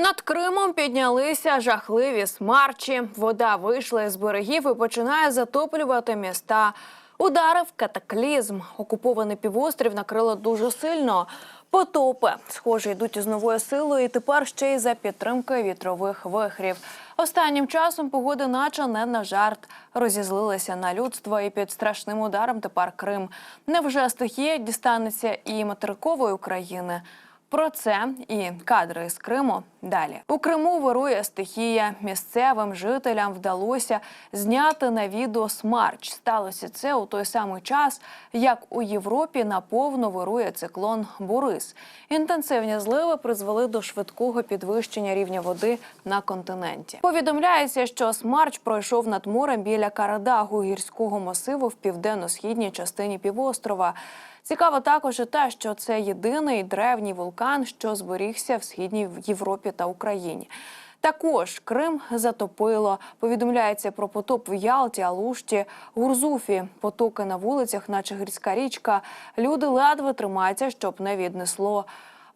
Над Кримом піднялися жахливі смарчі. Вода вийшла із берегів і починає затоплювати міста. Ударив катаклізм. Окупований півострів накрило дуже сильно. Потопи, схоже, йдуть із новою силою, і тепер ще й за підтримки вітрових вихрів. Останнім часом погода, наче не на жарт, розізлилася на людство, і під страшним ударом тепер Крим. Невже стихія дістанеться і материкової України? Про це і кадри з Криму далі. У Криму вирує стихія. Місцевим жителям вдалося зняти на відео смарч. Сталося це у той самий час, як у Європі наповно вирує циклон Борис. Інтенсивні зливи призвели до швидкого підвищення рівня води на континенті. Повідомляється, що смарч пройшов над морем біля Карадагу гірського масиву в південно-східній частині півострова. Цікаво також і те, що це єдиний древній вулкан, що зберігся в східній Європі та Україні. Також Крим затопило. Повідомляється про потоп в Ялті, Алушті, Гурзуфі. Потоки на вулицях, наче гірська річка. Люди ледве тримаються, щоб не віднесло.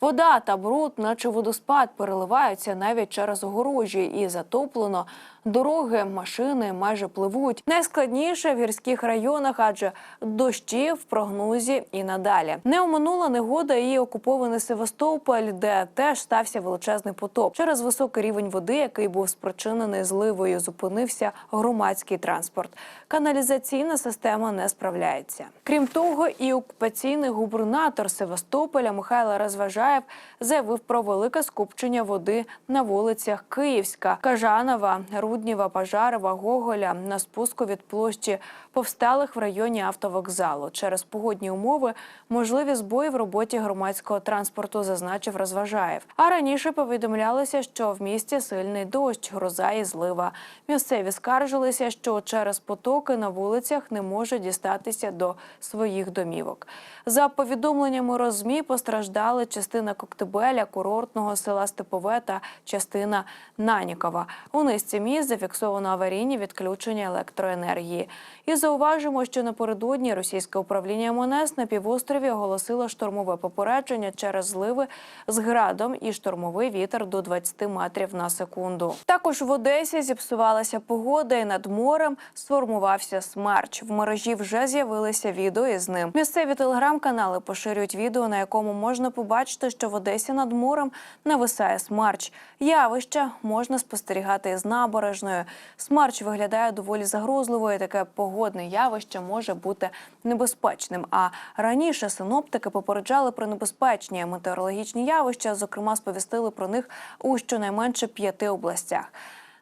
Вода та бруд, наче водоспад, переливаються навіть через огорожі і затоплено. Дороги, машини майже пливуть. Найскладніше в гірських районах, адже дощі в прогнозі і надалі. Не оминула негода і окупований Севастополь, де теж стався величезний потоп. Через високий рівень води, який був спричинений зливою, зупинився громадський транспорт. Каналізаційна система не справляється. Крім того, і окупаційний губернатор Севастополя Михайло Розважаєв заявив про велике скупчення води на вулицях Київська, Кажанова, Рудніва, Пожарова, Гоголя на спуску від площі повсталих в районі автовокзалу. Через погодні умови можливі збої в роботі громадського транспорту, зазначив Розважаєв. А раніше повідомлялося, що в місті сильний дощ, гроза і злива. Місцеві скаржилися, що через потоки на вулицях не може дістатися до своїх домівок. За повідомленнями розмі постраждали частина Коктебеля, курортного села Степове та частина Нанікова. У низці міст зафіксовано аварійні відключення електроенергії. І зауважимо, що напередодні російське управління МНС на півострові оголосило штормове попередження через зливи з градом і штормовий вітер до 20 метрів на секунду. Також в Одесі зіпсувалася погода, і над морем сформувався смерч. В мережі вже з'явилися відео із ним. Місцеві телеграм-канали поширюють відео, на якому можна побачити, що в Одесі над морем нависає смерч. Явище можна спостерігати із набережною. Смарч виглядає доволі загрозливо, і таке погодне явище може бути небезпечним. А раніше синоптики попереджали про небезпечні метеорологічні явища. Зокрема, сповістили про них у щонайменше п'яти областях.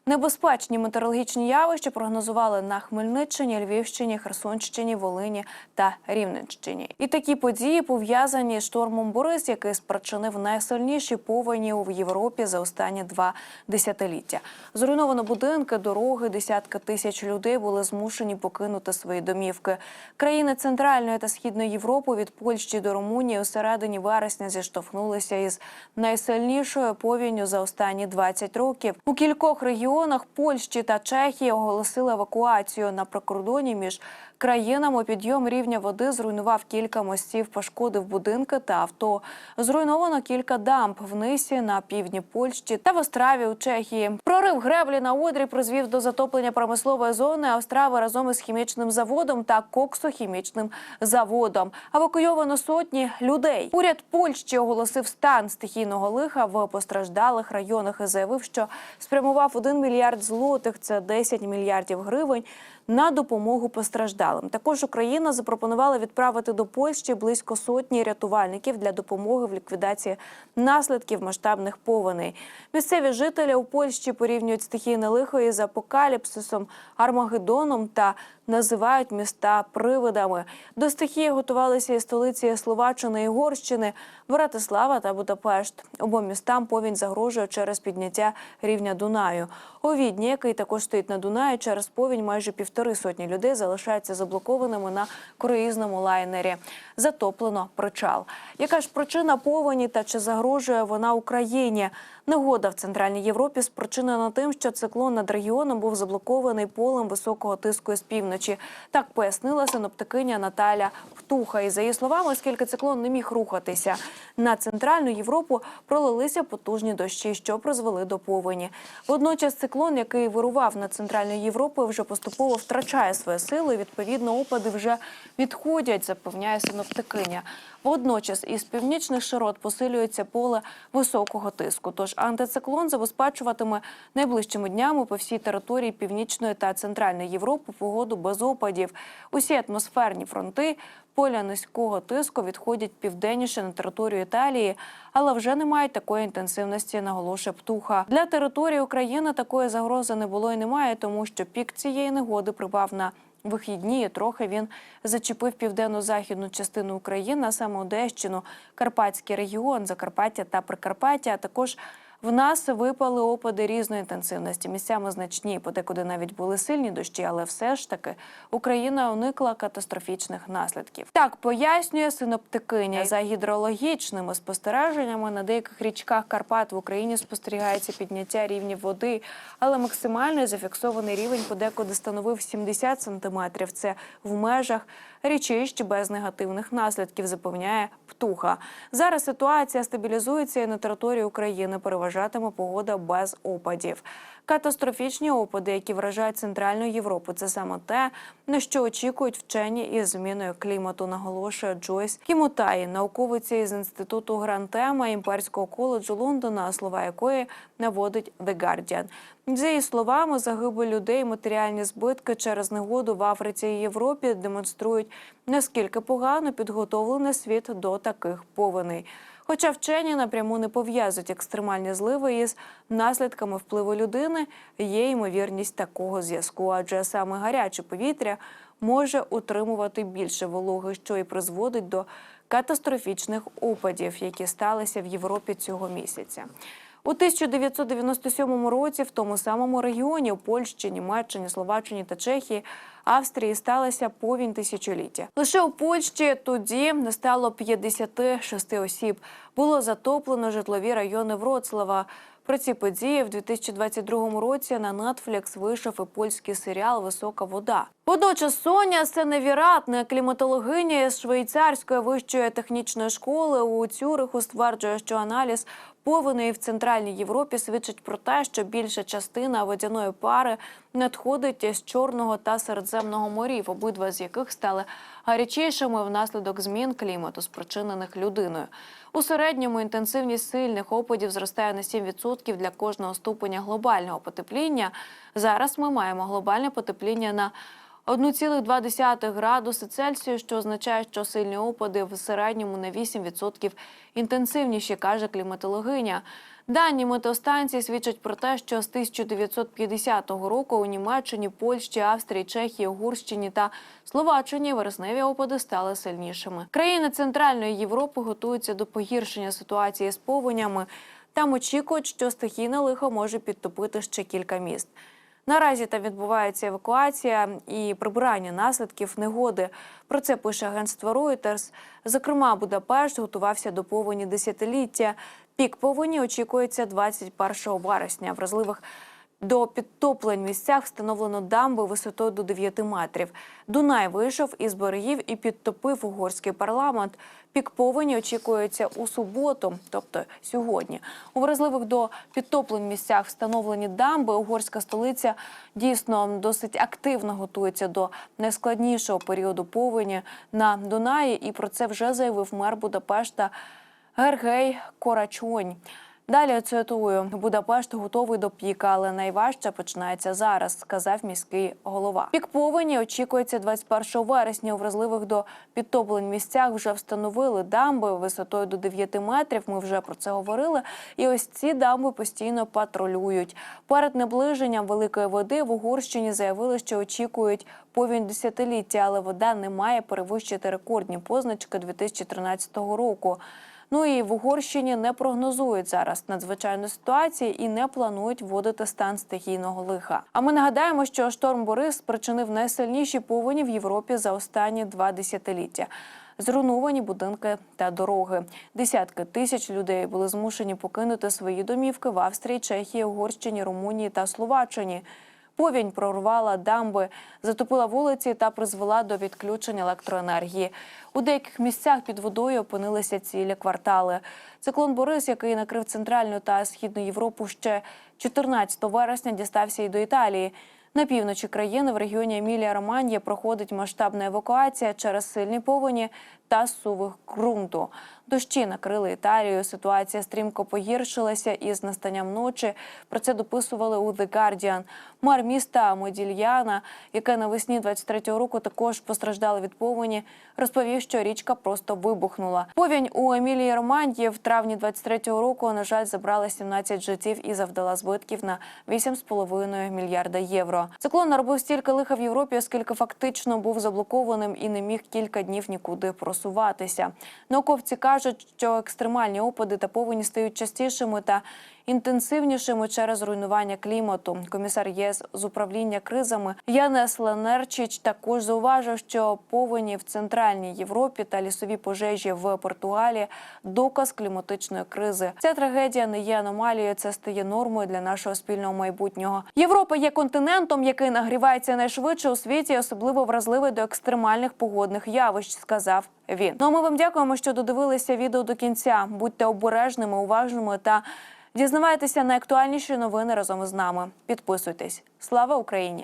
Небезпечні метеорологічні явища прогнозували на Хмельниччині, Львівщині, Херсонщині, Волині та Рівненщині. І такі події пов'язані з штормом Борис, який спричинив найсильніші повені в Європі за останні два десятиліття. Зруйновано будинки, дороги, десятки тисяч людей були змушені покинути свої домівки. Країни Центральної та Східної Європи від Польщі до Румунії у середині вересня зіштовхнулися із найсильнішою повінню за останні 20 років. У кількох регіонах Польщі та Чехії оголосили евакуацію на прикордоні між країнами. Підйом рівня води зруйнував кілька мостів, пошкодив будинки та авто. Зруйновано кілька дамб в Нисі на півдні Польщі та в Остраві у Чехії. Прорив греблі на Одрі призвів до затоплення промислової зони Острави разом із хімічним заводом та коксохімічним заводом. Евакуйовано сотні людей. Уряд Польщі оголосив стан стихійного лиха в постраждалих районах і заявив, що спрямував 1 мільярд злотих, це 10 мільярдів гривень. На допомогу постраждалим також Україна запропонувала відправити до Польщі близько сотні рятувальників для допомоги в ліквідації наслідків масштабних повеней. Місцеві жителі у Польщі порівнюють стихійне лихо із апокаліпсисом, армагеддоном та називають міста привидами. До стихії готувалися і столиці Словаччини і Угорщини, Братислава та Будапешт. Обом містам повінь загрожує через підняття рівня Дунаю. У Відні, який також стоїть на Дунаї, через повінь майже півтори сотні людей залишаються заблокованими на круїзному лайнері. Затоплено причал. Яка ж причина повені та чи загрожує вона Україні? Негода в центральній Європі спричинена тим, що циклон над регіоном був заблокований полем високого тиску з півночі. Так пояснила синоптикиня Наталя Птуха. І за її словами, оскільки циклон не міг рухатися на центральну Європу, пролилися потужні дощі, що призвели до повені. Водночас циклон, який вирував над центральною Європою, вже поступово втрачає свою силу. і, Відповідно, опади вже відходять, запевняє синоптикиня. Водночас із північних широт посилюється поле високого тиску. Тож антициклон забезпечуватиме найближчими днями по всій території північної та центральної Європи погоду без опадів. Усі атмосферні фронти поля низького тиску відходять південніше на територію Італії, але вже не мають такої інтенсивності, наголошує птуха. Для території України такої загрози не було і немає, тому що пік цієї негоди припав на вихідні. Трохи він зачепив південно-західну частину України, саме Одещину, Карпатський регіон, Закарпаття та Прикарпаття. А також в нас випали опади різної інтенсивності. Місцями значні, подекуди навіть були сильні дощі, але все ж таки Україна уникла катастрофічних наслідків. Так пояснює синоптикиня за гідрологічними спостереженнями на деяких річках Карпат в Україні спостерігається підняття рівнів води, але максимальний зафіксований рівень подекуди становив 70 сантиметрів. Це в межах річищ без негативних наслідків, запевняє птуха. Зараз ситуація стабілізується і на території України переважатиме погода без опадів. Катастрофічні опади, які вражають центральну Європу, це саме те, на що очікують вчені із зміною клімату, наголошує Джойс Кімутаї, науковиця із інституту Грантема імперського коледжу Лондона, слова якої наводить The Guardian. За її словами, загибель людей, матеріальні збитки через негоду в Африці і Європі демонструють наскільки погано підготовлений світ до таких повеней. Хоча вчені напряму не пов'язують екстремальні зливи із наслідками впливу людини, є ймовірність такого зв'язку, адже саме гаряче повітря може утримувати більше вологи, що і призводить до катастрофічних опадів, які сталися в Європі цього місяця. У 1997 році в тому самому регіоні у Польщі, Німеччині, Словаччині та Чехії, Австрії сталася повінь тисячоліття. Лише у Польщі тоді не стало 56 осіб. Було затоплено житлові райони Вроцлава. Про ці події в 2022 році на Netflix вийшов і польський серіал Висока вода. Водночас Соня Сеневіратна, кліматологиня з швейцарської вищої технічної школи у Цюриху, стверджує, що аналіз повені в центральній Європі свідчить про те, що більша частина водяної пари надходить з Чорного та Середземного морів, обидва з яких стали гарячішими внаслідок змін клімату, спричинених людиною. У середньому інтенсивність сильних опадів зростає на 7% для кожного ступеня глобального потепління. Зараз ми маємо глобальне потепління на 1,2 градуси Цельсію, що означає, що сильні опади в середньому на 8% інтенсивніші, каже кліматологиня. Дані метеостанції свідчать про те, що з 1950 року у Німеччині, Польщі, Австрії, Чехії, Угорщині та Словаччині вересневі опади стали сильнішими. Країни Центральної Європи готуються до погіршення ситуації з повенями. Там очікують, що стихійне лихо може підтопити ще кілька міст. Наразі там відбувається евакуація і прибирання наслідків негоди. Про це пише агентство Reuters. Зокрема, Будапешт готувався до повені десятиліття. Пік повені очікується 21 вересня. Вразливих до підтоплень місцях встановлено дамби висотою до 9 метрів. Дунай вийшов із берегів і підтопив угорський парламент. Пік повені очікується у суботу, тобто сьогодні. У вразливих до підтоплень місцях встановлені дамби. Угорська столиця дійсно досить активно готується до найскладнішого періоду повені на Дунаї. І про це вже заявив мер Будапешта Гергей Корачонь. Далі цитую Будапешт готовий до піка, але найважче починається зараз, сказав міський голова. Пік повені очікується 21 вересня. У вразливих до підтоплень місцях вже встановили дамби висотою до 9 метрів. Ми вже про це говорили. І ось ці дамби постійно патрулюють. Перед наближенням великої води в Угорщині заявили, що очікують повінь десятиліття, але вода не має перевищити рекордні позначки 2013 року. Ну і в Угорщині не прогнозують зараз надзвичайну ситуацію і не планують вводити стан стихійного лиха. А ми нагадаємо, що шторм Борис спричинив найсильніші повені в Європі за останні два десятиліття. зруйновані будинки та дороги. Десятки тисяч людей були змушені покинути свої домівки в Австрії, Чехії, Угорщині, Румунії та Словаччині. Повінь прорвала дамби, затопила вулиці та призвела до відключення електроенергії. У деяких місцях під водою опинилися цілі квартали. Циклон Борис, який накрив центральну та східну Європу ще 14 вересня, дістався і до Італії. На півночі країни в регіоні Емілія Романія проходить масштабна евакуація через сильні повені та суви ґрунту. Дощі накрили Італію. Ситуація стрімко погіршилася із настанням ночі. Про це дописували у The Guardian. Мер міста Модільяна, яке навесні 23-го року також постраждало від повені, розповів, що річка просто вибухнула. Повінь у Емілії Романії в травні 23-го року, на жаль, забрала 17 життів і завдала збитків на 8,5 мільярда євро. Циклон наробив стільки лиха в Європі, оскільки фактично був заблокованим і не міг кілька днів нікуди просуватися. Науковці кажуть, що екстремальні опади та повені стають частішими та інтенсивнішими через руйнування клімату. Комісар ЄС з управління кризами Янес Ленерчич також зауважив, що повені в центральній Європі та лісові пожежі в Португалії доказ кліматичної кризи. Ця трагедія не є аномалією, це стає нормою для нашого спільного майбутнього. Європа є континентом, який нагрівається найшвидше у світі, особливо вразливий до екстремальних погодних явищ, сказав він. Ну а ми вам дякуємо, що додивилися відео до кінця. Будьте обережними, уважними та дізнавайтеся найактуальніші новини разом із нами. Підписуйтесь. Слава Україні!